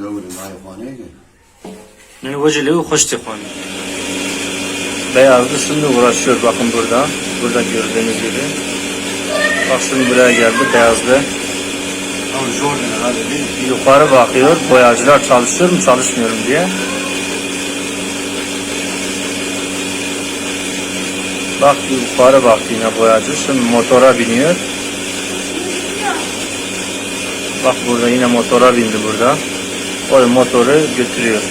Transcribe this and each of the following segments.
زوري معي فانيجي Yani vecili hoş tıkman. Beyazlı şimdi uğraşıyor bakın burada. Burada gördüğünüz gibi. Bak şimdi buraya geldi beyazlı. او جوردن هذا ليه Yukarı bakıyor. Boyacılar çalışıyor mu çalışmıyor mu diye. Bak yukarı baktı yine boyacı. Şimdi motora biniyor. Bak burada yine motora bindi burada. O motoru götürüyor.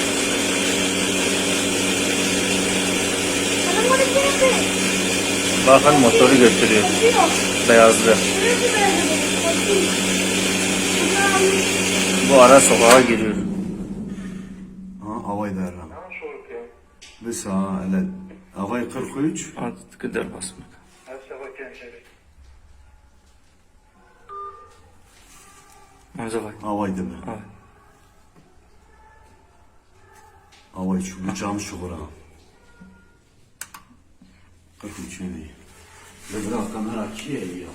Bakın hani motoru götürüyor. Beyazlı. Bu ara sokağa giriyor. Ha, havayı derram. Biz ha, evet. Havayı 43. Artık gider basmak. No, dawaj. Awaj dymy. Dawaj. Awaj, czubuczam szukura. Okej, czyli. Dobra, kamera kieje.